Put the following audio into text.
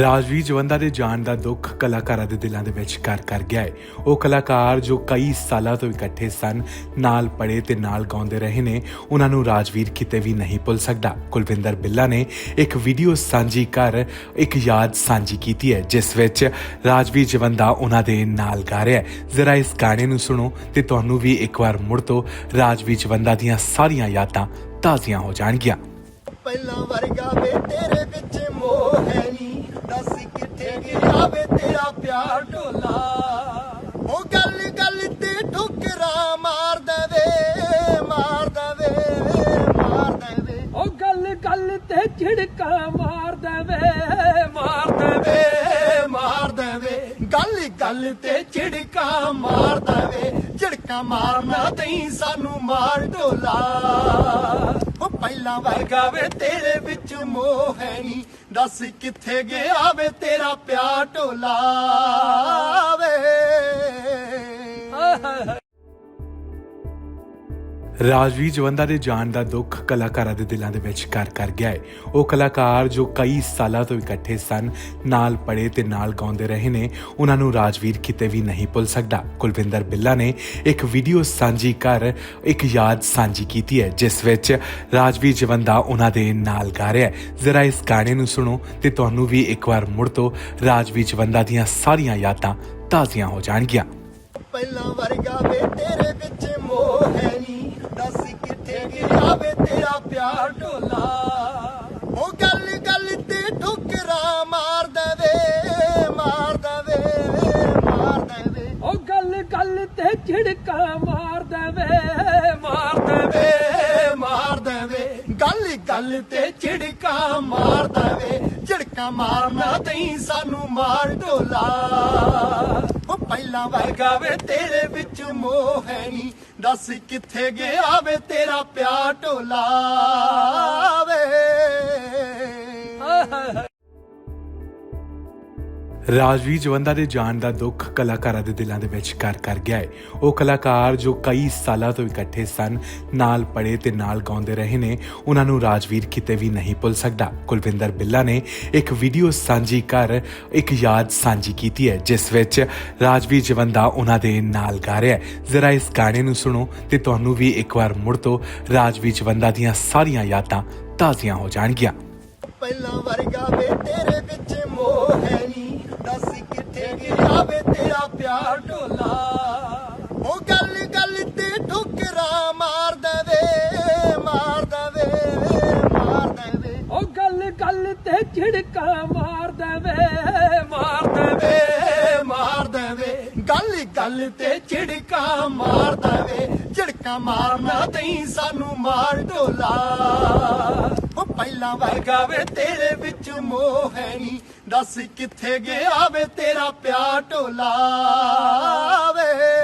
ਰਾਜਵੀਰ ਜਵੰਦਾ ਦੇ ਜਾਣ ਦਾ ਦੁੱਖ ਕਲਾਕਾਰਾਂ ਦੇ ਦਿਲਾਂ ਦੇ ਵਿੱਚ ਕਰ ਕਰ ਗਿਆ ਹੈ। ਉਹ ਕਲਾਕਾਰ ਜੋ ਕਈ ਸਾਲਾਂ ਤੋਂ ਇਕੱਠੇ ਸਨ, ਨਾਲ ਪੜੇ ਤੇ ਨਾਲ ਗਾਉਂਦੇ ਰਹੇ ਨੇ, ਉਹਨਾਂ ਨੂੰ ਰਾਜਵੀਰ ਕਿਤੇ ਵੀ ਨਹੀਂ ਭੁੱਲ ਸਕਦਾ। ਕੁਲਵਿੰਦਰ ਬਿੱਲਾ ਨੇ ਇੱਕ ਵੀਡੀਓ ਸਾਂਝੀ ਕਰ, ਇੱਕ ਯਾਦ ਸਾਂਝੀ ਕੀਤੀ ਹੈ, ਜਿਸ ਵਿੱਚ ਰਾਜਵੀਰ ਜਵੰਦਾ ਉਹਨਾਂ ਦੇ ਨਾਲ ਗਾ ਰਿਹਾ ਹੈ। ਜ਼ਰਾ ਇਸ ਗਾਣੇ ਨੂੰ ਸੁਣੋ ਤੇ ਤੁਹਾਨੂੰ ਵੀ ਇੱਕ ਵਾਰ ਮੁੜ ਤੋਂ ਰਾਜਵੀਰ ਜਵੰਦਾ ਦੀਆਂ ਸਾਰੀਆਂ ਯਾਦਾਂ ਤਾਜ਼ੀਆਂ ਹੋ ਜਾਣਗੀਆਂ। ਪਹਿਲਾਂ ਵਰਗਾ ਵੇ ਤੇਰੇ ਵਿੱਚ ਮੋਹ ਹੈ ਦੱਸ ਕਿੱਥੇ ਗਿਆ ਵੇ ਤੇਰਾ ਪਿਆਰ ਢੋਲਾ? ਉਹ ਗੱਲ ਗੱਲ ਤੇ ਠੁਕਰਾ ਮਾਰ ਦੇਵੇ ਮਾਰ ਦੇਵੇ ਮਾਰ ਦੇਵੇ। ਉਹ ਗੱਲ ਗੱਲ ਤੇ ਝਿੜਕਾ ਮਾਰ ਦੇਵੇ ਮਾਰ ਦੇਵੇ ਮਾਰ ਦੇਵੇ। ਗੱਲ ਗੱਲ ਤੇ ਝਿੜਕਾ ਮਾਰ ਦੇਵੇ ਝਿੜਕਾ ਮਾਰਨਾ ਤਈ ਸਾਨੂੰ ਮਾਰ ਢੋਲਾ। ਪਹਿਲਾਂ ਵਰਗਾ ਵੇ ਤੇਰੇ ਵਿੱਚ ਮੋਹ ਹੈ ਨੀ। ਦੱਸ ਕਿੱਥੇ ਗਿਆ ਵੇ ਤੇਰਾ ਪਿਆਰ ਢੋਲਾ ਰਾਜਵੀਰ ਜਵੰਦਾ ਦੇ ਜਾਣ ਦਾ ਦੁੱਖ ਕਲਾਕਾਰਾਂ ਦੇ ਦਿਲਾਂ ਦੇ ਵਿੱਚ ਕਰ ਕਰ ਗਿਆ ਹੈ। ਉਹ ਕਲਾਕਾਰ ਜੋ ਕਈ ਸਾਲਾਂ ਤੋਂ ਇਕੱਠੇ ਸਨ, ਨਾਲ ਪੜੇ ਤੇ ਨਾਲ ਗਾਉਂਦੇ ਰਹੇ ਨੇ, ਉਹਨਾਂ ਨੂੰ ਰਾਜਵੀਰ ਕਿਤੇ ਵੀ ਨਹੀਂ ਭੁੱਲ ਸਕਦਾ। ਕੁਲਵਿੰਦਰ ਬਿੱਲਾ ਨੇ ਇੱਕ ਵੀਡੀਓ ਸਾਂਝੀ ਕਰ, ਇੱਕ ਯਾਦ ਸਾਂਝੀ ਕੀਤੀ ਹੈ, ਜਿਸ ਵਿੱਚ ਰਾਜਵੀਰ ਜਵੰਦਾ ਉਹਨਾਂ ਦੇ ਨਾਲ ਗਾ ਰਿਹਾ ਹੈ। ਜ਼ਰਾ ਇਸ ਗਾਣੇ ਨੂੰ ਸੁਣੋ ਤੇ ਤੁਹਾਨੂੰ ਵੀ ਇੱਕ ਵਾਰ ਮੁੜ ਤੋਂ ਰਾਜਵੀਰ ਜਵੰਦਾ ਦੀਆਂ ਸਾਰੀਆਂ ਯਾਦਾਂ ਤਾਜ਼ੀਆਂ ਹੋ ਜਾਣਗੀਆਂ। ਪਹਿਲਾਂ ਵਰਗਾ ਵੇ ਤੇ ਝਿੜਕਾ ਮਾਰ ਦੇਵੇ ਮਾਰ ਦੇਵੇ ਮਾਰ ਦੇਵੇ। ਗੱਲ ਗੱਲ ਤੇ ਝਿੜਕਾ ਮਾਰ ਦੇਵੇ। ਝਿੜਕਾ ਮਾਰਨਾ ਤਈ ਸਾਨੂੰ ਮਾਰ ਢੋਲਾ ਉਹ ਪਹਿਲਾਂ ਵਰਗਾ ਵੇ, ਤੇਰੇ ਵਿੱਚ ਮੋਹ ਹੈ ਨੀ। ਦੱਸ ਕਿੱਥੇ ਗਿਆ ਵੇ ਤੇਰਾ ਪਿਆਰ ਢੋਲਾ ਵੇ ਰਾਜਵੀਰ ਜਵੰਦਾ ਦੇ ਜਾਣ ਦਾ ਦੁੱਖ ਕਲਾਕਾਰਾਂ ਦੇ ਦਿਲਾਂ ਦੇ ਵਿੱਚ ਕਰ ਕਰ ਗਿਆ ਹੈ। ਉਹ ਕਲਾਕਾਰ ਜੋ ਕਈ ਸਾਲਾਂ ਤੋਂ ਇਕੱਠੇ ਸਨ, ਨਾਲ ਪੜੇ ਤੇ ਨਾਲ ਗਾਉਂਦੇ ਰਹੇ ਨੇ, ਉਹਨਾਂ ਨੂੰ ਰਾਜਵੀਰ ਕਿਤੇ ਵੀ ਨਹੀਂ ਭੁੱਲ ਸਕਦਾ। ਕੁਲਵਿੰਦਰ ਬਿੱਲਾ ਨੇ ਇੱਕ ਵੀਡੀਓ ਸਾਂਝੀ ਕਰ, ਇੱਕ ਯਾਦ ਸਾਂਝੀ ਕੀਤੀ ਹੈ, ਜਿਸ ਵਿੱਚ ਰਾਜਵੀਰ ਜਵੰਦਾ ਉਹਨਾਂ ਦੇ ਨਾਲ ਗਾ ਰਿਹਾ ਹੈ। ਜ਼ਰਾ ਇਸ ਗਾਣੇ ਨੂੰ ਸੁਣੋ ਤੇ ਤੁਹਾਨੂੰ ਵੀ ਇੱਕ ਵਾਰ ਮੁੜ ਤੋਂ ਰਾਜਵੀਰ ਜਵੰਦਾ ਦੀਆਂ ਸਾਰੀਆਂ ਯਾਦਾਂ ਤਾਜ਼ੀਆਂ ਹੋ ਜਾਣਗੀਆਂ। ਪਹਿਲਾਂ ਵਰਗਾ ਵੇ ਤੇਰੇ ਵਿੱਚ ਮੋਹ ਹੈ ਗਿਆ ਵੇ ਤੇਰਾ ਪਿਆਰ ਢੋਲਾ। ਉਹ ਗੱਲ ਗੱਲ ਤੇ ਠੁਕਰਾ ਮਾਰ ਦੇਵੇ ਮਾਰ ਦੇਵੇ ਮਾਰ ਦੇਵੇ। ਉਹ ਗੱਲ ਗੱਲ ਤੇ ਝਿੜਕਾ ਮਾਰ ਦੇਵੇ ਮਾਰ ਦੇਵੇ ਮਾਰ ਦੇਵੇ। ਗੱਲ ਗੱਲ ਤੇ ਝਿੜਕਾ ਮਾਰ ਦੇਵੇ। ਝਿੜਕਾ ਮਾਰਨਾ ਤਈ ਸਾਨੂੰ ਮਾਰ ਢੋਲਾ। ਪਹਿਲਾਂ ਵਰਗਾ ਵੇ ਤੇਰੇ ਵਿੱਚ ਮੋਹ ਹੈ ਨਹੀਂ। ਦੱਸ ਕਿੱਥੇ ਗਿਆ ਵੇ ਤੇਰਾ ਪਿਆਰ ਢੋਲਾ ਵੇ।